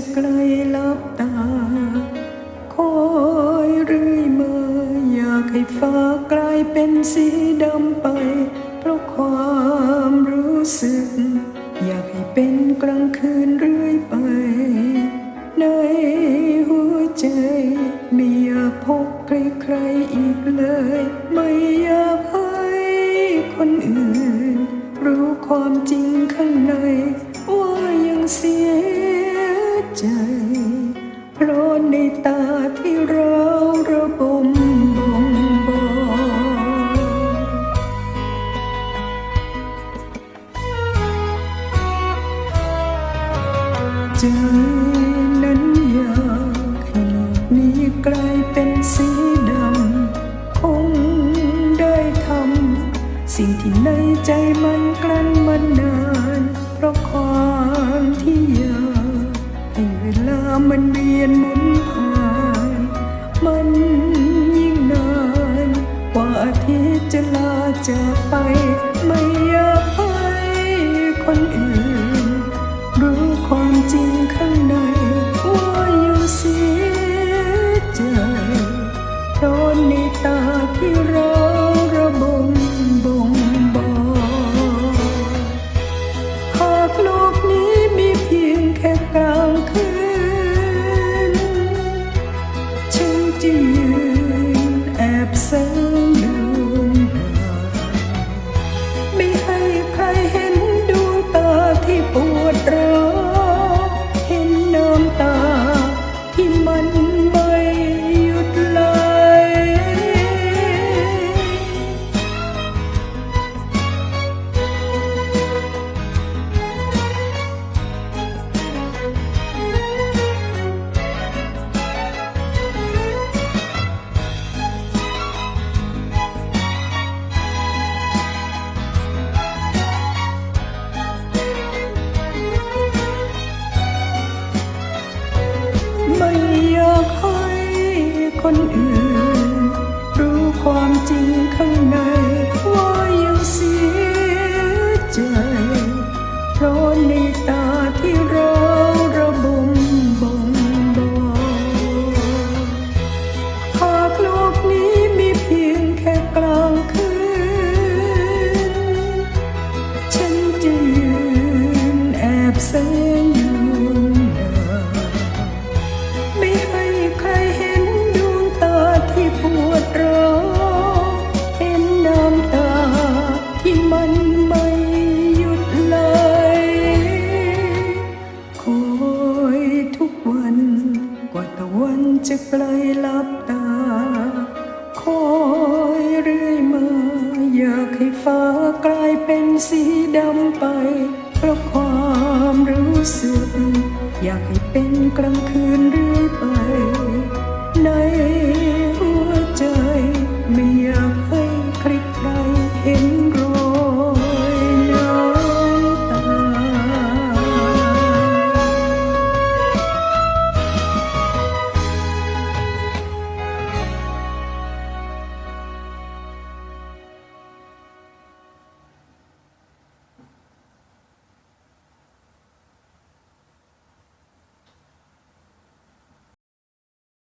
จะไกลลับตา คอยเรื่อยมาอยากให้ฟ้ากลายเป็นสีดำไป เพราะความรู้สึก อยากให้เป็นกลางคืนเรื่อยไป ในหัวใจ ไม่อยากพบใครๆอีกเลย ไม่อยากให้คนอื่น รู้ความจริงข้างใน ว่ายังเสีย ใจ เพราะในตาที่เราระบมบ่งบอกใจนั้นอยากให้โลกนี้กลายเป็นสีดำคงได้ทำสิ่งที่ในใจมันกลั้นมานา จากไปไม่อยากให้คนอื่น รู้ความจริงข้างในว่าอยู่เสียใจโดนในตาที่ร คนอื่น รู้ความจริง จะไกลลับตา คอยเรื่อยมา อยากให้ฟ้ากลายเป็นสีดำไป เพราะความรู้สึก อยากให้เป็นกลางคืนเรื่อยไป